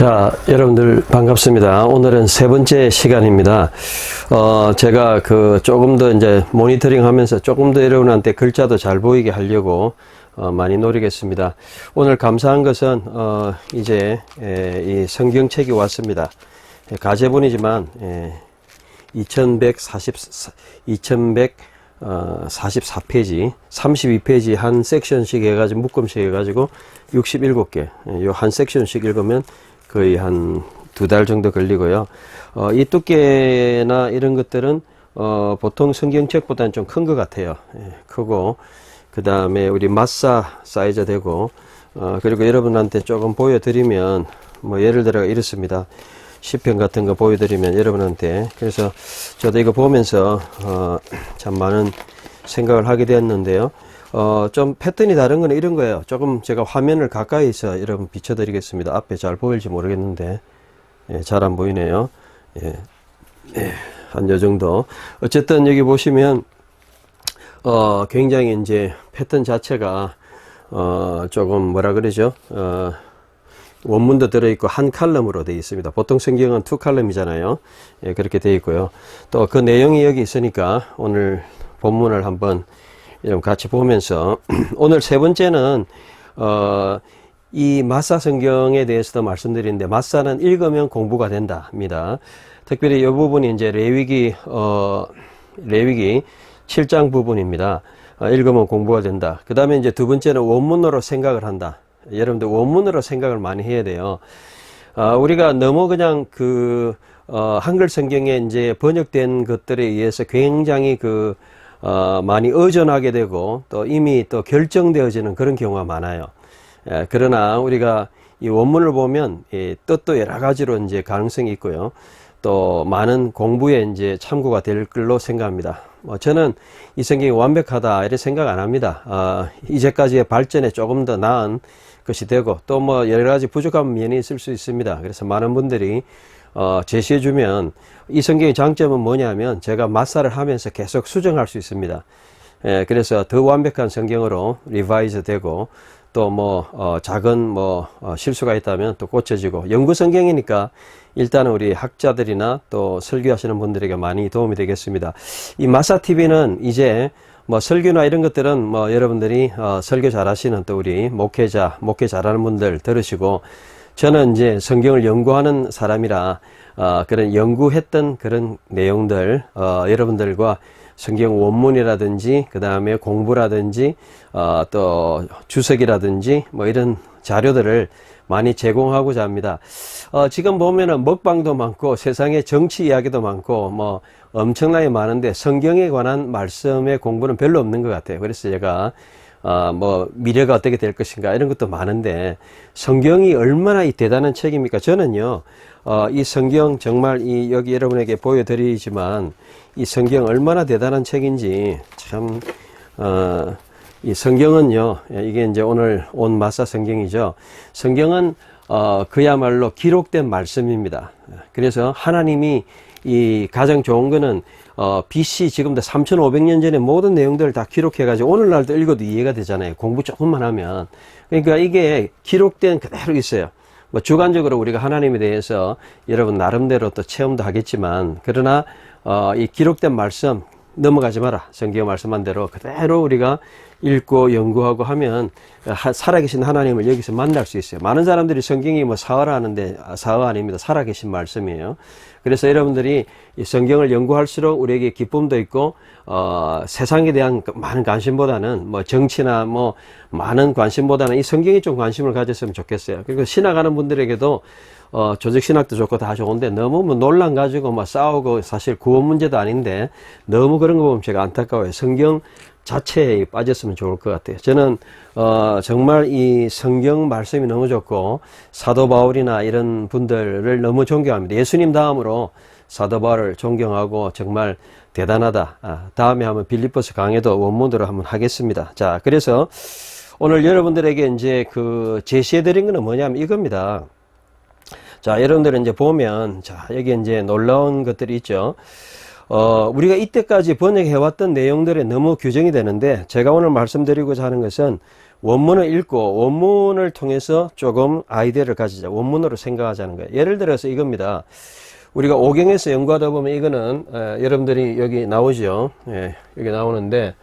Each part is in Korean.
자, 여러분들 반갑습니다. 오늘은 세 번째 시간입니다. 어, 제가 그 조금 더 이제 모니터링 하면서 조금 더 여러분한테 글자도 잘 보이게 하려고 어, 많이 노리겠습니다. 오늘 감사한 것은, 어, 이제, 에, 이 성경책이 왔습니다. 예, 가제본이지만, 예, 2140, 2100, 어, 44페이지, 32페이지 한 섹션씩 해가지고, 묶음씩 해가지고, 67개. 예, 요한 섹션씩 읽으면 거의 한 두 달 정도 걸리고요. 어, 이 두께나 이런 것들은, 어, 보통 성경책보다는 좀 큰 것 같아요. 예, 크고, 그 다음에 우리 마사 사이즈 되고, 어, 그리고 여러분한테 조금 보여드리면, 뭐, 예를 들어 이렇습니다. 시편 같은 거 보여드리면 여러분한테 그래서 저도 이거 보면서 어, 참 많은 생각을 하게 되었는데요. 어, 좀 패턴이 다른 거는 이런 거예요. 조금 제가 화면을 가까이서 여러분 비춰드리겠습니다. 앞에 잘 보일지 모르겠는데 예, 잘 안 보이네요. 예, 예, 한요 정도. 어쨌든 여기 보시면 어, 굉장히 이제 패턴 자체가 어, 조금 뭐라 그러죠? 어, 원문도 들어있고 한 칼럼으로 되어 있습니다. 보통 성경은 두 칼럼이잖아요. 예, 그렇게 되어 있고요. 또 그 내용이 여기 있으니까 오늘 본문을 한번 좀 같이 보면서 오늘 세 번째는 어, 이 마사 성경에 대해서도 말씀드리는데 마사는 읽으면 공부가 된다입니다. 특별히 이 부분이 이제 레위기 어, 레위기 7장 부분입니다. 어, 읽으면 공부가 된다. 그 다음에 이제 두 번째는 원문으로 생각을 한다. 여러분들 원문으로 생각을 많이 해야 돼요. 아, 우리가 너무 그냥 그, 어, 한글 성경에 이제 번역된 것들에 의해서 굉장히 그, 어, 많이 의존하게 되고 또 이미 또 결정되어지는 그런 경우가 많아요. 예, 그러나 우리가 이 원문을 보면 이 뜻도 여러 가지로 이제 가능성이 있고요. 또 많은 공부에 이제 참고가 될 걸로 생각합니다. 뭐 저는 이 성경이 완벽하다 이렇게 생각 안 합니다. 아, 이제까지의 발전에 조금 더 나은 것이 되고 또 뭐 여러 가지 부족한 면이 있을 수 있습니다. 그래서 많은 분들이 어, 제시해 주면 이 성경의 장점은 뭐냐면 제가 마사를 하면서 계속 수정할 수 있습니다. 예, 그래서 더 완벽한 성경으로 리바이즈 되고 또뭐 어, 작은 뭐 어, 실수가 있다면 또 고쳐지고 연구 성경이니까 일단은 우리 학자들이나 또 설교하시는 분들에게 많이 도움이 되겠습니다. 이 마사 TV는 이제 뭐 설교나 이런 것들은 뭐 여러분들이 어, 설교 잘하시는 또 우리 목회자, 목회 잘하는 분들 들으시고 저는 이제 성경을 연구하는 사람이라 어, 그런 연구했던 그런 내용들 어, 여러분들과 성경 원문이라든지 그 다음에 공부라든지 어, 또 주석이라든지 뭐 이런 자료들을 많이 제공하고자 합니다. 어, 지금 보면은 먹방도 많고 세상에 정치 이야기도 많고 뭐 엄청나게 많은데 성경에 관한 말씀의 공부는 별로 없는 것 같아요. 그래서 제가 어, 뭐 미래가 어떻게 될 것인가 이런 것도 많은데 성경이 얼마나 이 대단한 책입니까? 저는요. 어, 이 성경 정말 이 여기 여러분에게 보여드리지만 이 성경 얼마나 대단한 책인지 참 어, 이 성경은요, 예, 이게 이제 오늘 온 마사 성경이죠. 성경은 어, 그야말로 기록된 말씀입니다. 그래서 하나님이 이 가장 좋은 거는 어, BC 지금부터 3,500년 전에 모든 내용들을 다 기록해가지고 오늘날도 읽어도 이해가 되잖아요. 공부 조금만 하면. 그러니까 이게 기록된 그대로 있어요. 뭐 주관적으로 우리가 하나님에 대해서 여러분 나름대로 또 체험도 하겠지만 그러나 어, 이 기록된 말씀 넘어가지 마라. 성경 말씀한 대로 그대로 우리가 읽고 연구하고 하면 살아계신 하나님을 여기서 만날 수 있어요. 많은 사람들이 성경이 뭐 사화라 하는데 아, 사화 아닙니다. 살아계신 말씀이에요. 그래서 여러분들이 이 성경을 연구할수록 우리에게 기쁨도 있고 어, 세상에 대한 많은 관심보다는 뭐 정치나 뭐 많은 관심보다는 이 성경에 좀 관심을 가졌으면 좋겠어요. 그리고 신학하는 분들에게도 어, 조직 신학도 좋고 다 좋은데 너무 뭐 논란 가지고 뭐 싸우고 사실 구원 문제도 아닌데 너무 그런 거 보면 제가 안타까워요. 성경 자체에 빠졌으면 좋을 것 같아요. 저는 어, 정말 이 성경 말씀이 너무 좋고 사도 바울이나 이런 분들을 너무 존경합니다. 예수님 다음으로 사도 바울을 존경하고 정말 대단하다. 아, 다음에 한번 빌리포스 강의도 원문으로 한번 하겠습니다. 자, 그래서 오늘 여러분들에게 이제 그 제시해 드린 거는 뭐냐면 이겁니다. 자, 여러분들은 이제 보면 자, 여기 이제 놀라운 것들이 있죠. 어, 우리가 이때까지 번역해왔던 내용들에 너무 규정이 되는데 제가 오늘 말씀드리고자 하는 것은 원문을 읽고 원문을 통해서 조금 아이디어를 가지자. 원문으로 생각하자는 거예요. 예를 들어서 이겁니다. 우리가 오경에서 연구하다 보면 이거는 에, 여러분들이 여기 나오죠. 예, 여기 나오는데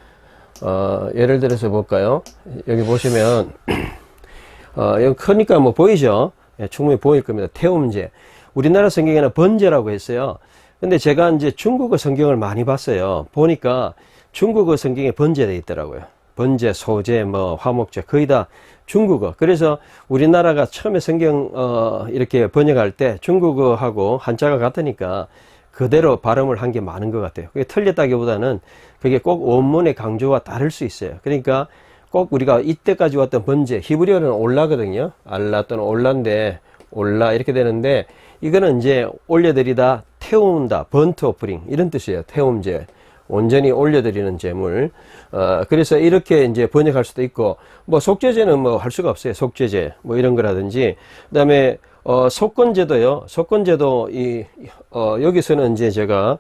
어, 예를 들어서 볼까요? 여기 보시면 어, 여기 크니까 뭐 보이죠? 예, 충분히 보일 겁니다. 태움제. 우리나라 성경에는 번제라고 했어요. 근데 제가 이제 중국어 성경을 많이 봤어요. 보니까 중국어 성경에 번제돼 있더라고요. 번제, 소제, 뭐 화목제 거의 다 중국어. 그래서 우리나라가 처음에 성경 어 이렇게 번역할 때 중국어하고 한자가 같으니까 그대로 발음을 한 게 많은 것 같아요. 그게 틀렸다기보다는 그게 꼭 원문의 강조와 다를 수 있어요. 그러니까 꼭 우리가 이때까지 왔던 번제, 히브리어는 올라거든요. 알라 또는 올라인데 올라 이렇게 되는데 이거는 이제 올려드리다 태운다 번트 오프링 이런 뜻이에요. 태움제 온전히 올려드리는 제물. 어 그래서 이렇게 이제 번역할 수도 있고 뭐 속죄제는 뭐 할 수가 없어요. 속죄제 뭐 이런 거라든지. 그다음에 어 속건제도요. 속건제도 이 어 여기서는 이제 제가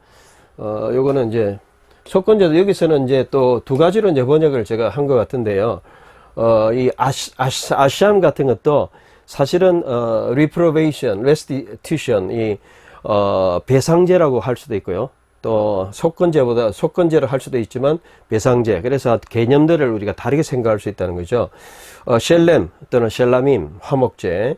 어 요거는 이제 속건제도 여기서는 이제 또 두 가지로 이제 번역을 제가 한 것 같은데요. 어 이 아시, 아시, 아시암 같은 것도 사실은 어 reprobation, restitution 이 어, 배상제라고 할 수도 있고요. 또 속건제보다 속건제를 할 수도 있지만 배상제 그래서 개념들을 우리가 다르게 생각할 수 있다는 거죠. 어, 셸렘 또는 셸라밈 화목제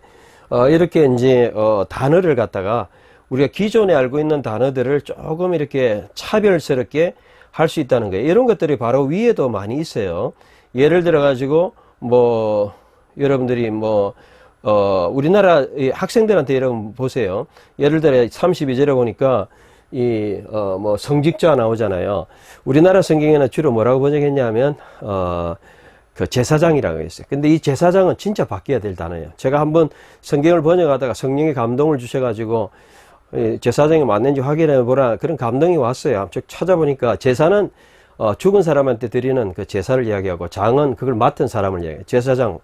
어, 이렇게 이제 어, 단어를 갖다가 우리가 기존에 알고 있는 단어들을 조금 이렇게 차별스럽게 할 수 있다는 거예요. 이런 것들이 바로 위에도 많이 있어요. 예를 들어 가지고 뭐 여러분들이 뭐 어, 우리나라 이 학생들한테 여러분 보세요. 예를 들어 32절에 보니까 이, 어, 뭐 성직자 나오잖아요. 우리나라 성경에는 주로 뭐라고 번역했냐면, 어, 그 제사장이라고 했어요. 근데 이 제사장은 진짜 바뀌어야 될 단어예요. 제가 한번 성경을 번역하다가 성령의 감동을 주셔가지고 이 제사장이 맞는지 확인해 보라 그런 감동이 왔어요. 즉 찾아보니까 제사는 어, 죽은 사람한테 드리는 그 제사를 이야기하고 장은 그걸 맡은 사람을 이야기해요. 제사장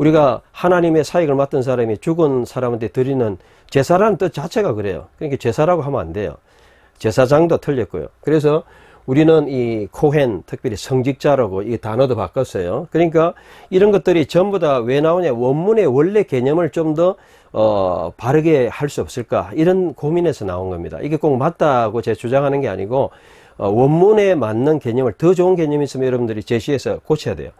우리가 하나님의 사역을 맡은 사람이 죽은 사람한테 드리는 제사라는 뜻 자체가 그래요. 그러니까 제사라고 하면 안 돼요. 제사장도 틀렸고요. 그래서 우리는 이 코헨, 특별히 성직자라고 이 단어도 바꿨어요. 그러니까 이런 것들이 전부 다 왜 나오냐. 원문의 원래 개념을 좀 더, 어, 바르게 할 수 없을까. 이런 고민에서 나온 겁니다. 이게 꼭 맞다고 제 주장하는 게 아니고, 어, 원문에 맞는 개념을 더 좋은 개념이 있으면 여러분들이 제시해서 고쳐야 돼요.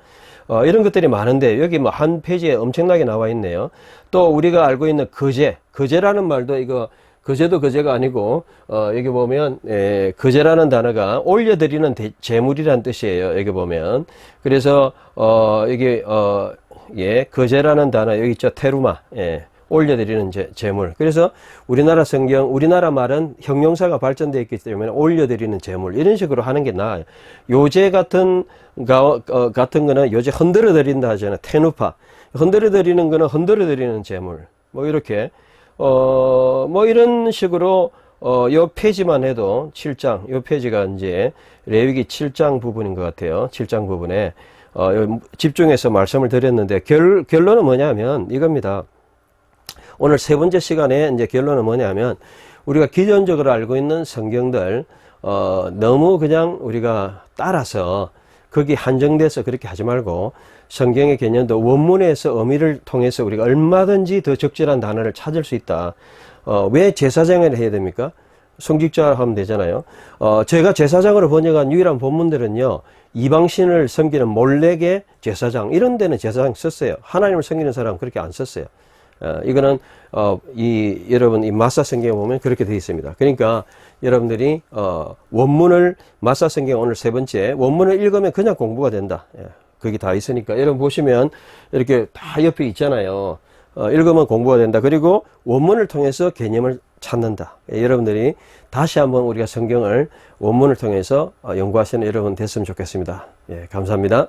어, 이런 것들이 많은데 여기 뭐 한 페이지에 엄청나게 나와 있네요. 또 우리가 알고 있는 거제, 거제라는 말도 이거 거제도 거제가 아니고 어, 여기 보면 에, 거제라는 단어가 올려드리는 대, 제물이란 뜻이에요. 여기 보면 그래서 어, 여기 어, 예 거제라는 단어 여기 있죠 테루마 예. 올려드리는 제, 제물. 그래서 우리나라 성경, 우리나라 말은 형용사가 발전되어 있기 때문에 올려드리는 제물. 이런 식으로 하는 게 나아요. 요제 같은, 가, 어, 같은 거는 요제 흔들어 드린다 하잖아요. 테누파. 흔들어 드리는 거는 흔들어 드리는 제물. 뭐 이렇게, 어, 뭐 이런 식으로 어, 요 페이지만 해도 7장, 요 페이지가 이제 레위기 7장 부분인 것 같아요. 7장 부분에 어, 집중해서 말씀을 드렸는데 결, 결론은 뭐냐면 이겁니다. 오늘 세 번째 시간에 이제 결론은 뭐냐면 우리가 기존적으로 알고 있는 성경들 어, 너무 그냥 우리가 따라서 거기 한정돼서 그렇게 하지 말고 성경의 개념도 원문에서 의미를 통해서 우리가 얼마든지 더 적절한 단어를 찾을 수 있다. 어, 왜 제사장을 해야 됩니까? 성직자 하면 되잖아요. 어, 제가 제사장으로 번역한 유일한 본문들은요, 이방신을 섬기는 몰렉의 제사장, 이런 데는 제사장 썼어요. 하나님을 섬기는 사람은 그렇게 안 썼어요. 어, 이거는 어, 이 여러분 이 마사 성경에 보면 그렇게 되어 있습니다. 그러니까 여러분들이 어, 원문을 마사 성경 오늘 세 번째 원문을 읽으면 그냥 공부가 된다. 예, 거기 다 있으니까 여러분 보시면 이렇게 다 옆에 있잖아요. 어, 읽으면 공부가 된다. 그리고 원문을 통해서 개념을 찾는다. 예, 여러분들이 다시 한번 우리가 성경을 원문을 통해서 어, 연구하시는 여러분 됐으면 좋겠습니다. 예, 감사합니다.